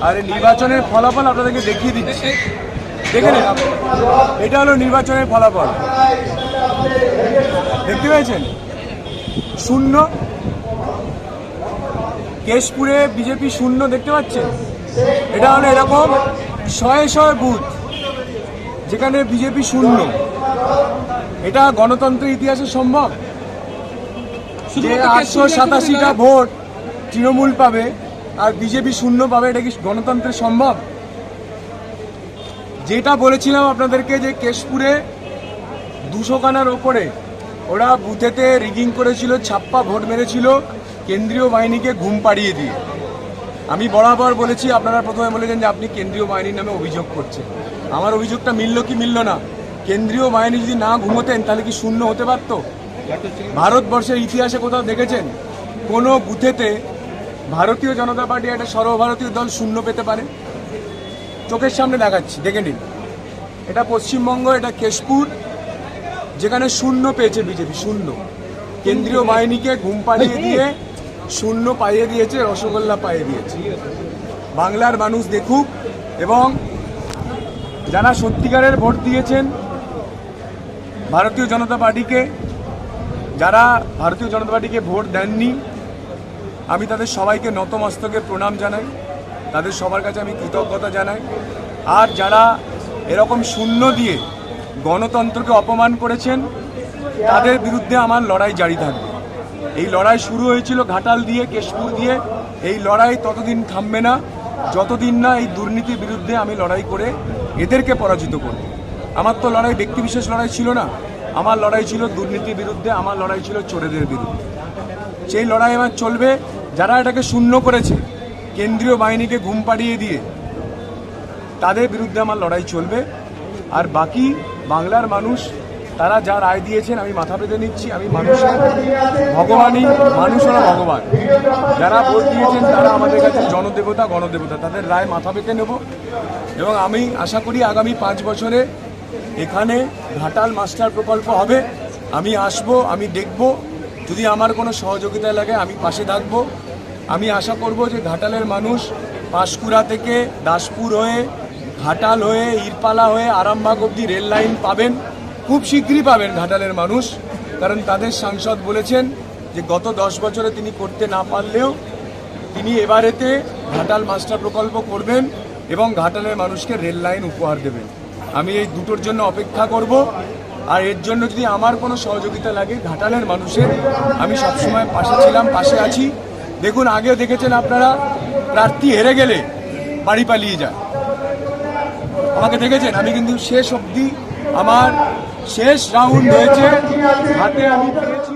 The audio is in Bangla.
আর নির্বাচনের ফলাফল আপনাদেরকে দেখিয়ে দিচ্ছি। দেখে নিন এটা হলো নির্বাচনের ফলাফল। দেখতে পেয়েছেন? শূন্য। কেশপুরে বিজেপি শূন্য দেখতে পাচ্ছেন? এটা হলো এরকম শয়ে শয়ে বুথ যেখানে বিজেপি শূন্য। এটা গণতন্ত্রের ইতিহাসে সম্ভব? যে আটশো সাতাশিটা ভোট তৃণমূল পাবে। আর বিজেপি শূন্য পাবে এটা কি গণতন্ত্রে সম্ভব? যেটা বলেছিলাম আপনাদেরকে যে কেশপুরে দুশো খানার ওপরে ওরা বুথেতে রিগিং করেছিল, ছাপ্পা ভোট মেরেছিল, কেন্দ্রীয় বাহিনীকে ঘুম পাড়িয়ে দিয়ে। আমি বরাবর বলেছি, আপনারা প্রথমে বলেছেন যে আপনি কেন্দ্রীয় বাহিনীর নামে অভিযোগ করছেন। আমার অভিযোগটা মিলল কি মিলল না? কেন্দ্রীয় বাহিনী যদি না ঘুমোতেন, তাহলে কি শূন্য হতে পারত? ভারতবর্ষের ইতিহাসে কোথাও দেখেছেন? কোনো বুথেতে ভারতীয় জনতা পার্টি একটা সর্বভারতীয় দল শূন্য পেতে পারে। চোখের সামনে দেখাচ্ছি, দেখে নিন। এটা পশ্চিমবঙ্গ, এটা কেশপুর, যেখানে শূন্য পেয়েছে বিজেপি, শূন্য। কেন্দ্রীয় বাহিনীকে ঘুম পাড়িয়ে দিয়ে শূন্য পাইয়ে দিয়েছে, রসগোল্লা পাইয়ে দিয়েছে। বাংলার মানুষ দেখুক এবং যারা সত্যিকারের ভোট দিয়েছেন ভারতীয় জনতা পার্টিকে, যারা ভারতীয় জনতা পার্টিকে ভোট দেননি আমি তাদের সবাইকে নতমস্তকে প্রণাম জানাই। তাদের সবার কাছে আমি কৃতজ্ঞতা জানাই। আর যারা এরকম শূন্য দিয়ে গণতন্ত্রকে অপমান করেছেন, তাদের বিরুদ্ধে আমার লড়াই জারি থাকবে। এই লড়াই শুরু হয়েছিল ঘাটাল দিয়ে, কেশপুর দিয়ে। এই লড়াই ততদিন থামবে না। যতদিন না এই দুর্নীতির বিরুদ্ধে আমি লড়াই করে এদেরকে পরাজিত করব। আমার তো লড়াই ব্যক্তিবিশেষ লড়াই ছিল না। আমার লড়াই ছিল দুর্নীতির বিরুদ্ধে, আমার লড়াই ছিল চোরেদের বিরুদ্ধে। সেই লড়াই আমার চলবে যারা এটাকে শূন্য করেছে, কেন্দ্রীয় বাহিনীকে ঘুম পাড়িয়ে দিয়ে, তাদের বিরুদ্ধে আমার লড়াই চলবে। আর বাকি বাংলার মানুষ, তারা যা রায় দিয়েছেন, আমি মাথা পেতে নিচ্ছি। আমি মানুষের ভগবানই মানুষ হলো ভগবান। যারা ভোট দিয়েছেন, তারা আমাদের কাছে জনদেবতা, গণদেবতা। তাদের রায় মাথা পেতে নেব। এবং আমি আশা করি আগামী পাঁচ বছরে এখানে ঘাটাল মাস্টার প্রকল্প হবে। আমি আসব, আমি দেখব। যদি আমার কোনো সহযোগিতা লাগে, আমি পাশে থাকব। আমি আশা করব যে ঘাটালের মানুষ পাঁশকুড়া থেকে দাসপুর হয়ে, ঘাটাল হয়ে, ইরপালা হয়ে আরামবাগ অব্দি রেল লাইন পাবেন। খুব শীঘ্রই পাবেন ঘাটালের মানুষ। কারণ তাদের সাংসদ বলেছেন যে গত দশ বছরে তিনি করতে না পারলেও তিনি এবারেতে ঘাটাল মাস্টার প্রকল্প করবেন এবং ঘাটালের মানুষকে রেল লাইন উপহার দেবেন। আমি এই দুটোর জন্য অপেক্ষা করব। আর এর জন্য যদি আমার কোনো সহযোগিতা লাগে ঘাটালের মানুষের, আমি সবসময় পাশে ছিলাম, পাশে আছি। দেখুন, আগেও দেখেছেন আপনারা? প্রার্থী হেরে গেলে বাড়ি পালিয়ে যায়। আমাকে দেখেছেন? আমি কিন্তু শেষ অবধি আমার শেষ রাউন্ড হয়েছে। হাতে আমি পেয়েছি